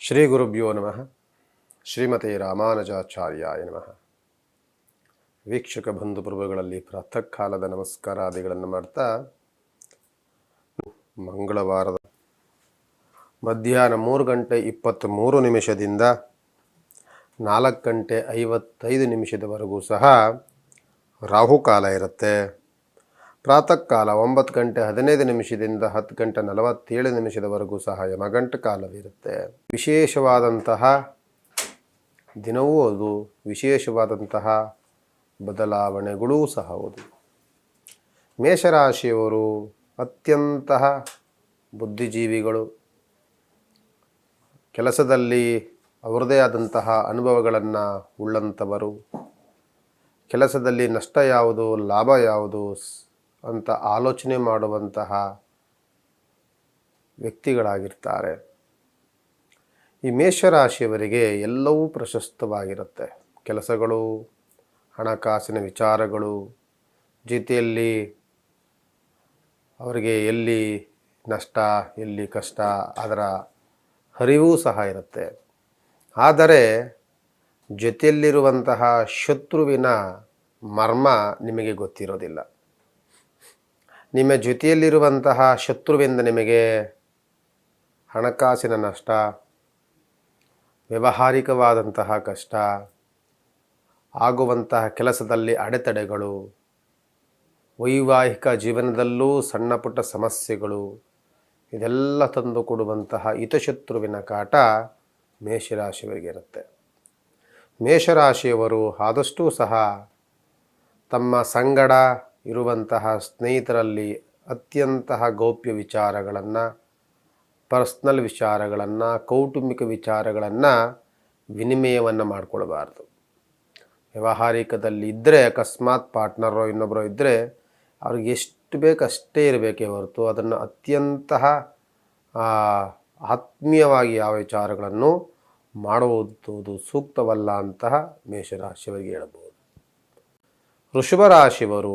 ಶ್ರೀ ಗುರುಭ್ಯೋ ನಮಃ. ಶ್ರೀಮತಿ ರಾಮಾನುಜಾಚಾರ್ಯಾಯ ನಮಃ. ವೀಕ್ಷಕ ಬಂಧು ಪ್ರಭುಗಳಲ್ಲಿ ಪ್ರಾತಃ ಕಾಲದ ನಮಸ್ಕಾರಾದಿಗಳನ್ನು ಮಾಡ್ತಾ ಮಂಗಳವಾರದ ಮಧ್ಯಾಹ್ನ ಮೂರು ಗಂಟೆ ಇಪ್ಪತ್ತ್ಮೂರು ನಿಮಿಷದಿಂದ ನಾಲ್ಕು ಗಂಟೆ ಐವತ್ತೈದು ನಿಮಿಷದವರೆಗೂ ಸಹ ರಾಹುಕಾಲ ಇರುತ್ತೆ. ಪ್ರಾತಃ ಕಾಲ ಒಂಬತ್ತು ಗಂಟೆ ಹದಿನೈದು ನಿಮಿಷದಿಂದ ಹತ್ತು ಗಂಟೆ ನಲವತ್ತೇಳು ನಿಮಿಷದವರೆಗೂ ಸಹ ಯಮಗಂಟು ಕಾಲವಿರುತ್ತೆ. ವಿಶೇಷವಾದಂತಹ ದಿನವೂ ಅದು. ವಿಶೇಷವಾದಂತಹ ಬದಲಾವಣೆಗಳೂ ಸಹ ಹೌದು ಮೇಷರಾಶಿಯವರು ಅತ್ಯಂತ ಬುದ್ಧಿಜೀವಿಗಳು. ಕೆಲಸದಲ್ಲಿ ಅವರದೇ ಆದಂತಹ ಅನುಭವಗಳನ್ನು ಉಳ್ಳಂಥವರು. ಕೆಲಸದಲ್ಲಿ ನಷ್ಟ ಯಾವುದು, ಲಾಭ ಯಾವುದು ಅಂತ ಆಲೋಚನೆ ಮಾಡುವಂತಹ ವ್ಯಕ್ತಿಗಳಾಗಿರ್ತಾರೆ. ಈ ಮೇಷರಾಶಿಯವರಿಗೆ ಎಲ್ಲವೂ ಪ್ರಶಸ್ತವಾಗಿರುತ್ತೆ. ಕೆಲಸಗಳು, ಹಣಕಾಸಿನ ವಿಚಾರಗಳು, ಜೊತೆಯಲ್ಲಿ ಅವರಿಗೆ ಎಲ್ಲಿ ನಷ್ಟ, ಎಲ್ಲಿ ಕಷ್ಟ ಅದರ ಹರಿವೂ ಸಹ ಇರುತ್ತೆ. ಆದರೆ ಜೊತೆಯಲ್ಲಿರುವಂತಹ ಶತ್ರುವಿನ ಮರ್ಮ ನಿಮಗೆ ಗೊತ್ತಿರೋದಿಲ್ಲ. ನಿಮ್ಮ ಜೊತೆಯಲ್ಲಿರುವಂತಹ ಶತ್ರುವಿಂದ ನಿಮಗೆ ಹಣಕಾಸಿನ ನಷ್ಟ, ವ್ಯವಹಾರಿಕವಾದಂತಹ ಕಷ್ಟ, ಆಗುವಂತಹ ಕೆಲಸದಲ್ಲಿ ಅಡೆತಡೆಗಳು, ವೈವಾಹಿಕ ಜೀವನದಲ್ಲೂ ಸಣ್ಣ ಪುಟ್ಟ ಸಮಸ್ಯೆಗಳು, ಇದೆಲ್ಲ ತಂದು ಕೊಡುವಂತಹ ಹಿತಶತ್ರುವಿನ ಕಾಟ ಮೇಷರಾಶಿಯವರಿಗೆ ಇರುತ್ತೆ. ಮೇಷರಾಶಿಯವರು ಆದಷ್ಟೂ ಸಹ ತಮ್ಮ ಸಂಗಡ ಇರುವಂತಹ ಸ್ನೇಹಿತರಲ್ಲಿ ಅತ್ಯಂತಹ ಗೌಪ್ಯ ವಿಚಾರಗಳನ್ನು, ಪರ್ಸ್ನಲ್ ವಿಚಾರಗಳನ್ನು, ಕೌಟುಂಬಿಕ ವಿಚಾರಗಳನ್ನು ವಿನಿಮಯವನ್ನು ಮಾಡಿಕೊಳ್ಬಾರ್ದು. ವ್ಯಾವಹಾರಿಕದಲ್ಲಿ ಇದ್ದರೆ ಅಕಸ್ಮಾತ್ ಪಾರ್ಟ್ನರೋ ಇನ್ನೊಬ್ಬರೋ ಇದ್ದರೆ ಅವ್ರಿಗೆ ಎಷ್ಟು ಬೇಕು ಅಷ್ಟೇ ಇರಬೇಕೇ ಹೊರತು ಅದನ್ನು ಅತ್ಯಂತಹ ಆತ್ಮೀಯವಾಗಿ ಯಾವ ವಿಚಾರಗಳನ್ನು ಮಾಡುವುದು ಸೂಕ್ತವಲ್ಲ ಅಂತಹ ಮೇಷರಾಶಿಯವರಿಗೆ ಹೇಳಬಹುದು ವೃಷಭ ರಾಶಿಯವರು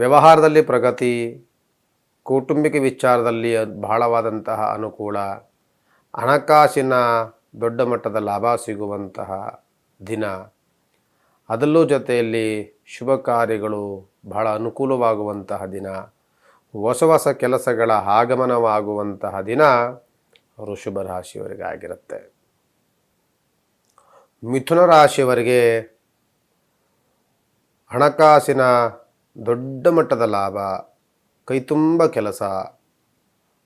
ವ್ಯವಹಾರದಲ್ಲಿ ಪ್ರಗತಿ, ಕೌಟುಂಬಿಕ ವಿಚಾರದಲ್ಲಿ ಬಹಳವಾದಂತಹ ಅನುಕೂಲ, ಹಣಕಾಸಿನ ದೊಡ್ಡ ಮಟ್ಟದ ಲಾಭ ಸಿಗುವಂತಹ ದಿನ. ಅದರಲ್ಲೂ ಜೊತೆಯಲ್ಲಿ ಶುಭ ಕಾರ್ಯಗಳು ಬಹಳ ಅನುಕೂಲವಾಗುವಂತಹ ದಿನ. ಹೊಸ ಹೊಸ ಕೆಲಸಗಳ ಆಗಮನವಾಗುವಂತಹ ದಿನ ವೃಷಭ ರಾಶಿಯವರಿಗೆ ಆಗಿರುತ್ತೆ ಮಿಥುನ ರಾಶಿಯವರಿಗೆ ಹಣಕಾಸಿನ ದೊಡ್ಡ ಮಟ್ಟದ ಲಾಭ ಕೈತುಂಬ ಕೆಲಸ,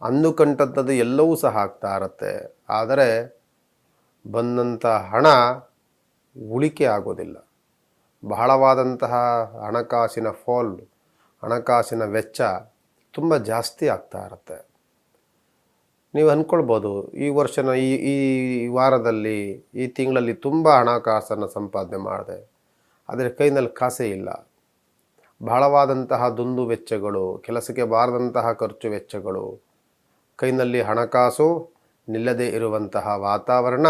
ಅಂದುಕಂಟದ್ದು ಎಲ್ಲವೂ ಸಹ ಆಗ್ತಾ ಇರುತ್ತೆ. ಆದರೆ ಬಂದಂಥ ಹಣ ಉಳಿಕೆ ಆಗೋದಿಲ್ಲ. ಬಹಳವಾದಂತಹ ಹಣಕಾಸಿನ ಫಾಲ್ ಹಣಕಾಸಿನ ವೆಚ್ಚ ತುಂಬ ಜಾಸ್ತಿ ಆಗ್ತಾ ಇರುತ್ತೆ. ನೀವು ಅಂದ್ಕೊಳ್ಬೋದು, ಈ ವರ್ಷನ, ಈ ಈ ವಾರದಲ್ಲಿ, ಈ ತಿಂಗಳಲ್ಲಿ ತುಂಬ ಹಣಕಾಸನ್ನು ಸಂಪಾದನೆ ಮಾಡಿದೆ. ಆದರೆ ಕೈನಲ್ಲಿ ಕಾಸೇ ಇಲ್ಲ. ಬಹಳವಾದಂತಹ ದುಂದು ವೆಚ್ಚಗಳು, ಕೆಲಸಕ್ಕೆ ಬಾರದಂತಹ ಖರ್ಚು ವೆಚ್ಚಗಳು, ಕೈನಲ್ಲಿ ಹಣಕಾಸು ನಿಲ್ಲದೇ ಇರುವಂತಹ ವಾತಾವರಣ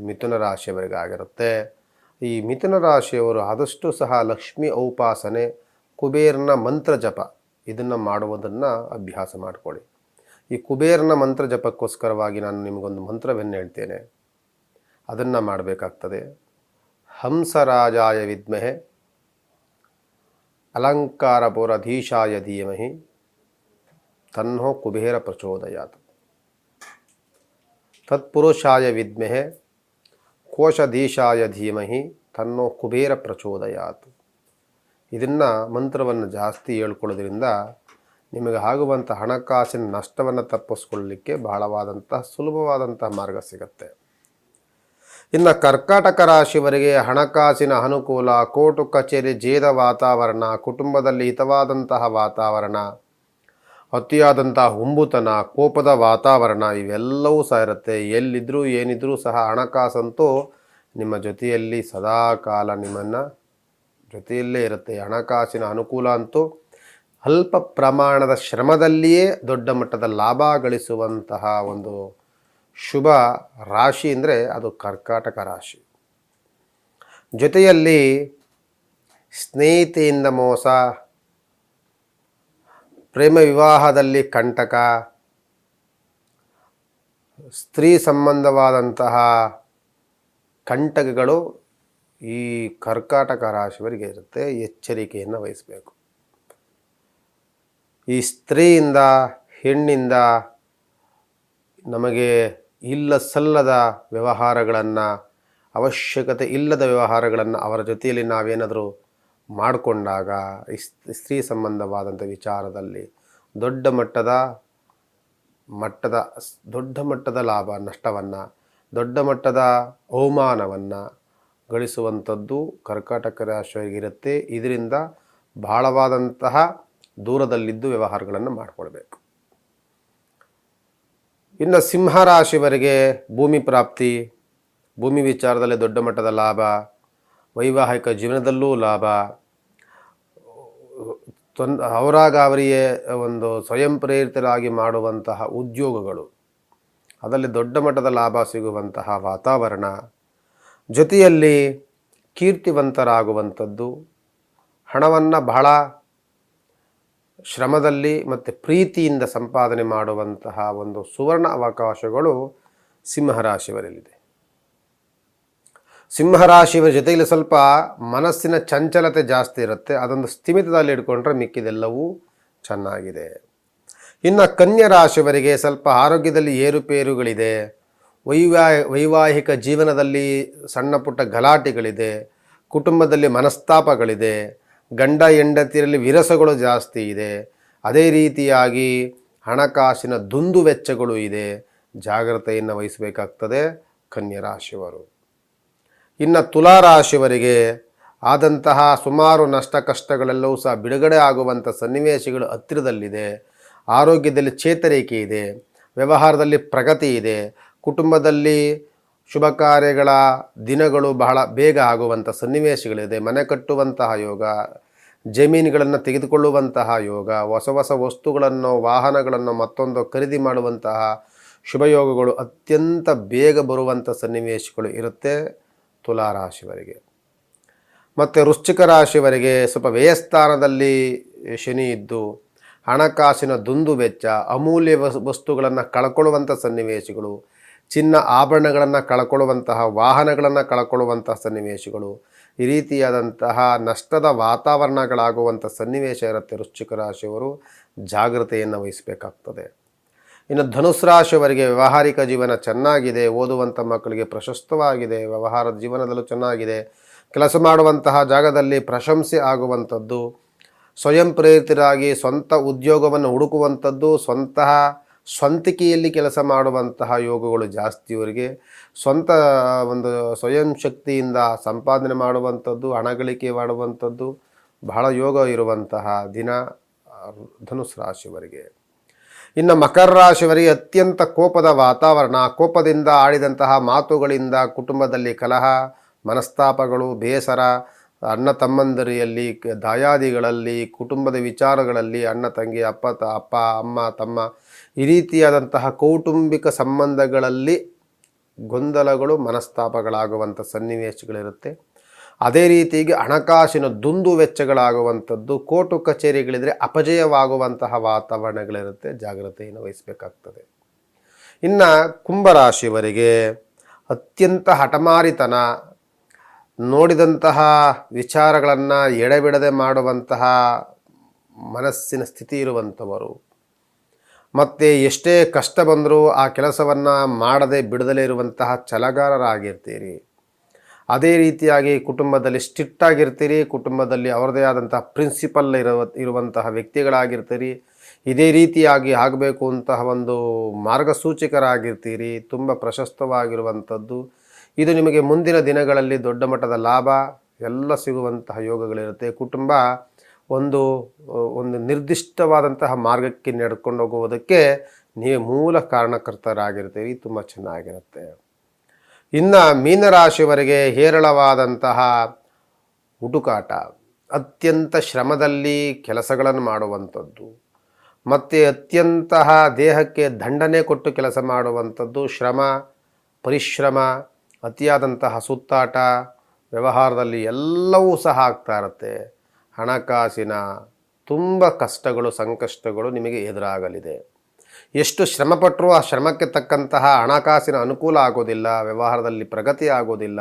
ಮಿಥುನ ರಾಶಿಯವರಿಗಾಗಿರುತ್ತೆ. ಈ ಮಿಥುನ ರಾಶಿಯವರು ಆದಷ್ಟು ಸಹ ಲಕ್ಷ್ಮಿ ಔಪಾಸನೆ ಕುಬೇರನ ಮಂತ್ರ ಜಪ, ಇದನ್ನು ಮಾಡುವುದನ್ನು ಅಭ್ಯಾಸ ಮಾಡಿಕೊಳ್ಳಿ. ಈ ಕುಬೇರನ ಮಂತ್ರ ಜಪಕ್ಕೋಸ್ಕರವಾಗಿ ನಾನು ನಿಮಗೊಂದು ಮಂತ್ರವನ್ನು ಹೇಳ್ತೇನೆ. ಅದನ್ನು ಮಾಡಬೇಕಾಗ್ತದೆ. ಹಂಸರಾಜಾಯ ವಿದ್ಮಹೆ. ಅಲಂಕಾರಪುರಧೀಶಾಯ ಧೀಮಹಿ ತನ್ನೋ ಕುಬೇರ ಪ್ರಚೋದಯಾತ್. ತತ್ಪುರುಷಾಯ ವಿದ್ಮಹೆ ಕೋಶಧೀಶಾಯ ಧೀಮಹಿ ತನ್ನೋ ಕುಬೇರ ಪ್ರಚೋದಯಾತ್. ಇದನ್ನು ಮಂತ್ರವನ್ನು ಜಾಸ್ತಿ ಹೇಳ್ಕೊಳ್ಳೋದ್ರಿಂದ ನಿಮಗೆ ಆಗುವಂಥ ಹಣಕಾಸಿನ ನಷ್ಟವನ್ನು ತಪ್ಪಿಸ್ಕೊಳ್ಳಲಿಕ್ಕೆ ಬಹಳವಾದಂತಹ ಸುಲಭವಾದಂತಹ ಮಾರ್ಗ ಸಿಗುತ್ತೆ. ಇನ್ನು ಕರ್ಕಾಟಕ ರಾಶಿಯವರಿಗೆ ಹಣಕಾಸಿನ ಅನುಕೂಲ, ಕೋರ್ಟು ಕಚೇರಿ ಜೇದ ವಾತಾವರಣ, ಕುಟುಂಬದಲ್ಲಿ ಹಿತವಾದಂತಹ ವಾತಾವರಣ, ಅತಿಯಾದಂತಹ ಹುಂಬುತನ, ಕೋಪದ ವಾತಾವರಣ, ಇವೆಲ್ಲವೂ ಸಹ ಇರುತ್ತೆ. ಎಲ್ಲಿದ್ದರೂ ಏನಿದ್ರೂ ಸಹ ಹಣಕಾಸಂತೂ ನಿಮ್ಮ ಜೊತೆಯಲ್ಲಿ ಸದಾ ಕಾಲ ನಿಮ್ಮನ್ನು ಜೊತೆಯಲ್ಲೇ ಇರುತ್ತೆ. ಹಣಕಾಸಿನ ಅನುಕೂಲ ಅಂತೂ ಅಲ್ಪ ಪ್ರಮಾಣದ ಶ್ರಮದಲ್ಲಿಯೇ ದೊಡ್ಡ ಮಟ್ಟದ ಲಾಭ ಗಳಿಸುವಂತಹ ಒಂದು ಶುಭ ರಾಶಿ ಅಂದರೆ ಅದು ಕರ್ಕಾಟಕ ರಾಶಿ. ಜೊತೆಯಲ್ಲಿ ಸ್ನೇಹಿತೆಯಿಂದ ಮೋಸ, ಪ್ರೇಮ ವಿವಾಹದಲ್ಲಿ ಕಂಟಕ, ಸ್ತ್ರೀ ಸಂಬಂಧವಾದಂತಹ ಕಂಟಕಗಳು ಈ ಕರ್ಕಾಟಕ ರಾಶಿಯವರಿಗೆ ಇರುತ್ತೆ, ಎಚ್ಚರಿಕೆಯನ್ನು ವಹಿಸಬೇಕು. ಈ ಸ್ತ್ರೀಯಿಂದ, ಹೆಣ್ಣಿಂದ ನಮಗೆ ಇಲ್ಲ ಸಲ್ಲದ ವ್ಯವಹಾರಗಳನ್ನು, ಅವಶ್ಯಕತೆ ಇಲ್ಲದ ವ್ಯವಹಾರಗಳನ್ನು ಅವರ ಜೊತೆಯಲ್ಲಿ ನಾವೇನಾದರೂ ಮಾಡಿಕೊಂಡಾಗ ಸ್ತ್ರೀ ಸಂಬಂಧವಾದಂಥ ವಿಚಾರದಲ್ಲಿ ದೊಡ್ಡ ಮಟ್ಟದ ಮಟ್ಟದ, ದೊಡ್ಡ ಮಟ್ಟದ ಲಾಭ, ನಷ್ಟವನ್ನು, ದೊಡ್ಡ ಮಟ್ಟದ ಅವಮಾನವನ್ನು ಗಳಿಸುವಂಥದ್ದು ಕರ್ಕಾಟಕ ರಾಶಿಯವರಿಗಿರುತ್ತೆ. ಇದರಿಂದ ಬಹಳವಾದಂತಹ ದೂರದಲ್ಲಿದ್ದು ವ್ಯವಹಾರಗಳನ್ನು ಮಾಡಿಕೊಳ್ಬೇಕು. ಇನ್ನು ಸಿಂಹರಾಶಿಯವರಿಗೆ ಭೂಮಿ ಪ್ರಾಪ್ತಿ, ಭೂಮಿ ವಿಚಾರದಲ್ಲಿ ದೊಡ್ಡ ಮಟ್ಟದ ಲಾಭ, ವೈವಾಹಿಕ ಜೀವನದಲ್ಲೂ ಲಾಭ. ತೊಂದ ಅವರಾಗ ಅವರಿಯೇ ಒಂದು ಸ್ವಯಂ ಪ್ರೇರಿತರಾಗಿ ಮಾಡುವಂತಹ ಉದ್ಯೋಗಗಳು. ಅದರಲ್ಲಿ ದೊಡ್ಡ ಮಟ್ಟದ ಲಾಭ ಸಿಗುವಂತಹ ವಾತಾವರಣ. ಜೊತೆಯಲ್ಲಿ ಕೀರ್ತಿವಂತರಾಗುವಂಥದ್ದು. ಹಣವನ್ನು ಬಹಳ ಶ್ರಮದಲ್ಲಿ ಮತ್ತು ಪ್ರೀತಿಯಿಂದ ಸಂಪಾದನೆ ಮಾಡುವಂತಹ ಒಂದು ಸುವರ್ಣ ಅವಕಾಶಗಳು ಸಿಂಹರಾಶಿಯವರಲ್ಲಿದೆ ಸಿಂಹರಾಶಿಯವರ ಜೊತೆಯಲ್ಲಿ ಸ್ವಲ್ಪ ಮನಸ್ಸಿನ ಚಂಚಲತೆ ಜಾಸ್ತಿ ಇರುತ್ತೆ. ಅದೊಂದು ಸ್ಥಿಮಿತದಲ್ಲಿ ಇಟ್ಕೊಂಡ್ರೆ ಮಿಕ್ಕಿದೆಲ್ಲವೂ ಚೆನ್ನಾಗಿದೆ. ಇನ್ನು ಕನ್ಯಾ ರಾಶಿಯವರಿಗೆ ಸ್ವಲ್ಪ ಆರೋಗ್ಯದಲ್ಲಿ ಏರುಪೇರುಗಳಿದೆ. ವೈವಾ ವೈವಾಹಿಕ ಜೀವನದಲ್ಲಿ ಸಣ್ಣ ಪುಟ್ಟ ಗಲಾಟೆಗಳಿದೆ. ಕುಟುಂಬದಲ್ಲಿ ಮನಸ್ತಾಪಗಳಿದೆ. ಗಂಡ ಹೆಂಡತಿಯರಲ್ಲಿ ವಿರಸಗಳು ಜಾಸ್ತಿ ಇದೆ. ಅದೇ ರೀತಿಯಾಗಿ ಹಣಕಾಸಿನ ದುಂದು ವೆಚ್ಚಗಳು ಇದೆ. ಜಾಗ್ರತೆಯನ್ನು ವಹಿಸಬೇಕಾಗ್ತದೆ ಕನ್ಯಾ ರಾಶಿಯವರು. ಇನ್ನು ತುಲಾರಾಶಿಯವರಿಗೆ ಆದಂತಹ ಸುಮಾರು ನಷ್ಟ ಕಷ್ಟಗಳೆಲ್ಲವೂ ಸಹ ಬಿಡುಗಡೆ ಆಗುವಂಥ ಸನ್ನಿವೇಶಗಳು ಹತ್ತಿರದಲ್ಲಿದೆ. ಆರೋಗ್ಯದಲ್ಲಿ ಚೇತರಿಕೆ ಇದೆ. ವ್ಯವಹಾರದಲ್ಲಿ ಪ್ರಗತಿ ಇದೆ. ಕುಟುಂಬದಲ್ಲಿ ಶುಭ ಕಾರ್ಯಗಳ ದಿನಗಳು ಬಹಳ ಬೇಗ ಆಗುವಂಥ ಸನ್ನಿವೇಶಗಳಿದೆ. ಮನೆ ಕಟ್ಟುವಂತಹ ಯೋಗ, ಜಮೀನುಗಳನ್ನು ತೆಗೆದುಕೊಳ್ಳುವಂತಹ ಯೋಗ, ಹೊಸ ಹೊಸ ವಸ್ತುಗಳನ್ನು, ವಾಹನಗಳನ್ನು ಮತ್ತೊಂದು ಖರೀದಿ ಮಾಡುವಂತಹ ಶುಭಯೋಗಗಳು ಅತ್ಯಂತ ಬೇಗ ಬರುವಂಥ ಸನ್ನಿವೇಶಗಳು ಇರುತ್ತೆ ತುಲಾರಾಶಿವರಿಗೆ ಮತ್ತು ವೃಶ್ಚಿಕ ರಾಶಿವರಿಗೆ ಸ್ವಲ್ಪ ವ್ಯಯಸ್ಥಾನದಲ್ಲಿ ಶನಿ ಇದ್ದು, ಹಣಕಾಸಿನ ದುಂದು ವೆಚ್ಚ, ಅಮೂಲ್ಯ ವಸ್, ವಸ್ತುಗಳನ್ನು ಕಳ್ಕೊಳ್ಳುವಂಥ ಸನ್ನಿವೇಶಗಳು ಚಿನ್ನ ಆಭರಣಗಳನ್ನು ಕಳ್ಕೊಳ್ಳುವಂತಹ, ವಾಹನಗಳನ್ನು ಕಳ್ಕೊಳ್ಳುವಂತಹ ಸನ್ನಿವೇಶಗಳು, ಈ ರೀತಿಯಾದಂತಹ ನಷ್ಟದ ವಾತಾವರಣಗಳಾಗುವಂಥ ಸನ್ನಿವೇಶ ಇರುತ್ತೆ ವೃಶ್ಚಿಕ ರಾಶಿಯವರು, ಜಾಗ್ರತೆಯನ್ನು ವಹಿಸಬೇಕಾಗ್ತದೆ. ಇನ್ನು ಧನುಸ್ ರಾಶಿಯವರಿಗೆ ವ್ಯಾವಹಾರಿಕ ಜೀವನ ಚೆನ್ನಾಗಿದೆ ಓದುವಂಥ ಮಕ್ಕಳಿಗೆ ಪ್ರಶಸ್ತವಾಗಿದೆ, ವ್ಯವಹಾರದ ಜೀವನದಲ್ಲೂ ಚೆನ್ನಾಗಿದೆ, ಕೆಲಸ ಮಾಡುವಂತಹ ಜಾಗದಲ್ಲಿ ಪ್ರಶಂಸೆ ಆಗುವಂಥದ್ದು ಸ್ವಯಂ ಪ್ರೇರಿತರಾಗಿ ಸ್ವಂತ ಉದ್ಯೋಗವನ್ನು ಹುಡುಕುವಂಥದ್ದು, ಸ್ವಂತಹ ಸ್ವಂತಿಕೆಯಲ್ಲಿ ಕೆಲಸ ಮಾಡುವಂತಹ ಯೋಗಗಳು ಜಾಸ್ತಿ ಇವರಿಗೆ ಸ್ವಂತ ಒಂದು ಸ್ವಯಂ ಶಕ್ತಿಯಿಂದ ಸಂಪಾದನೆ ಮಾಡುವಂಥದ್ದು ಹಣ ಗಳಿಕೆ ಮಾಡುವಂಥದ್ದು, ಬಹಳ ಯೋಗ ಇರುವಂತಹ ದಿನ ಧನುಸ್ ರಾಶಿಯವರಿಗೆ. ಇನ್ನು ಮಕರ ರಾಶಿಯವರಿಗೆ ಅತ್ಯಂತ ಕೋಪದ ವಾತಾವರಣ. ಕೋಪದಿಂದ ಆಡಿದಂತಹ ಮಾತುಗಳಿಂದ ಕುಟುಂಬದಲ್ಲಿ ಕಲಹ, ಮನಸ್ತಾಪಗಳು, ಬೇಸರ, ಅಣ್ಣ ತಮ್ಮಂದರಿಯಲ್ಲಿ ದಾಯಾದಿಗಳಲ್ಲಿ, ಕುಟುಂಬದ ವಿಚಾರಗಳಲ್ಲಿ ಅಣ್ಣ, ತಂಗಿ, ಅಪ್ಪ ತ ಅಪ್ಪ, ಅಮ್ಮ, ತಮ್ಮ ಈ ರೀತಿಯಾದಂತಹ ಕೌಟುಂಬಿಕ ಸಂಬಂಧಗಳಲ್ಲಿ ಗೊಂದಲಗಳು, ಮನಸ್ತಾಪಗಳಾಗುವಂಥ ಸನ್ನಿವೇಶಗಳಿರುತ್ತೆ. ಅದೇ ರೀತಿಗೆ ಹಣಕಾಸಿನ ದುಂದು ವೆಚ್ಚಗಳಾಗುವಂಥದ್ದು ಕೋರ್ಟು ಕಚೇರಿಗಳಿದ್ರೆ ಅಪಜಯವಾಗುವಂತಹ ವಾತಾವರಣಗಳಿರುತ್ತೆ, ಜಾಗ್ರತೆಯನ್ನು ವಹಿಸಬೇಕಾಗ್ತದೆ. ಇನ್ನು ಕುಂಭರಾಶಿಯವರಿಗೆ ಅತ್ಯಂತ ಹಠಮಾರಿತನ, ನೋಡಿದಂತಹ ವಿಚಾರಗಳನ್ನು ಎಡೆಬಿಡದೆ ಮಾಡುವಂತಹ ಮನಸ್ಸಿನ ಸ್ಥಿತಿ ಇರುವಂಥವರು ಮತ್ತು ಎಷ್ಟೇ ಕಷ್ಟ ಬಂದರೂ ಆ ಕೆಲಸವನ್ನು ಮಾಡದೆ ಬಿಡದಲೇ ಇರುವಂತಹ ಛಲಗಾರರಾಗಿರ್ತೀರಿ. ಅದೇ ರೀತಿಯಾಗಿ ಕುಟುಂಬದಲ್ಲಿ ಸ್ಟ್ರಿಕ್ಟ್ ಆಗಿರ್ತೀರಿ ಕುಟುಂಬದಲ್ಲಿ ಅವರದೇ ಆದಂತಹ ಪ್ರಿನ್ಸಿಪಲ್ ಇರುವ, ಇರುವಂತಹ ವ್ಯಕ್ತಿಗಳಾಗಿರ್ತೀರಿ. ಇದೇ ರೀತಿಯಾಗಿ ಆಗಬೇಕು ಅಂತಹ ಒಂದು ಮಾರ್ಗಸೂಚಕರಾಗಿರ್ತೀರಿ. ತುಂಬ ಪ್ರಶಸ್ತವಾಗಿರುವಂಥದ್ದು. ಇದು ನಿಮಗೆ ಮುಂದಿನ ದಿನಗಳಲ್ಲಿ ದೊಡ್ಡ ಮಟ್ಟದ ಲಾಭ, ಎಲ್ಲ ಸಿಗುವಂತಹ ಯೋಗಗಳಿರುತ್ತೆ. ಕುಟುಂಬ ಒಂದು ಒಂದು ನಿರ್ದಿಷ್ಟವಾದಂತಹ ಮಾರ್ಗಕ್ಕೆ ನಡ್ಕೊಂಡು ಹೋಗುವುದಕ್ಕೆ ನೀವೇ ಮೂಲ ಕಾರಣಕರ್ತರಾಗಿರ್ತೀರಿ. ತುಂಬ ಚೆನ್ನಾಗಿರುತ್ತೆ. ಇನ್ನು ಮೀನರಾಶಿಯವರೆಗೆ ಹೇರಳವಾದಂತಹ ಹುಡುಕಾಟ, ಅತ್ಯಂತ ಶ್ರಮದಲ್ಲಿ ಕೆಲಸಗಳನ್ನು ಮಾಡುವಂಥದ್ದು, ಮತ್ತು ಅತ್ಯಂತಹ ದೇಹಕ್ಕೆ ದಂಡನೆ ಕೊಟ್ಟು ಕೆಲಸ ಮಾಡುವಂಥದ್ದು ಶ್ರಮ, ಪರಿಶ್ರಮ, ಅತಿಯಾದಂತಹ ಸುತ್ತಾಟ, ವ್ಯವಹಾರದಲ್ಲಿ ಎಲ್ಲವೂ ಸಹ ಆಗ್ತಾ ಇರುತ್ತೆ. ಹಣಕಾಸಿನ ತುಂಬ ಕಷ್ಟಗಳು, ಸಂಕಷ್ಟಗಳು ನಿಮಗೆ ಎದುರಾಗಲಿದೆ. ಎಷ್ಟು ಶ್ರಮಪಟ್ಟರೂ ಆ ಶ್ರಮಕ್ಕೆ ತಕ್ಕಂತಹ ಹಣಕಾಸಿನ ಅನುಕೂಲ ಆಗೋದಿಲ್ಲ, ವ್ಯವಹಾರದಲ್ಲಿ ಪ್ರಗತಿ ಆಗೋದಿಲ್ಲ.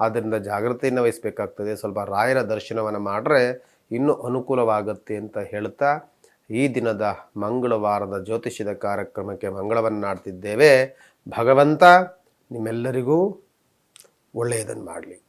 ಆದ್ದರಿಂದ ಜಾಗೃತಿಯನ್ನು ವಹಿಸಬೇಕಾಗ್ತದೆ. ಸ್ವಲ್ಪ ರಾಯರ ದರ್ಶನವನ್ನು ಮಾಡಿದ್ರೆ ಇನ್ನೂ ಅನುಕೂಲವಾಗುತ್ತೆ ಅಂತ ಹೇಳ್ತಾ ಈ ದಿನದ ಮಂಗಳವಾರದ ಜ್ಯೋತಿಷ್ಯದ ಕಾರ್ಯಕ್ರಮಕ್ಕೆ ಮಂಗಳವನ್ನು ಭಗವಂತ ನಿಮ್ಮೆಲ್ಲರಿಗೂ ಒಳ್ಳೆಯದನ್ನು ಮಾಡಲಿ.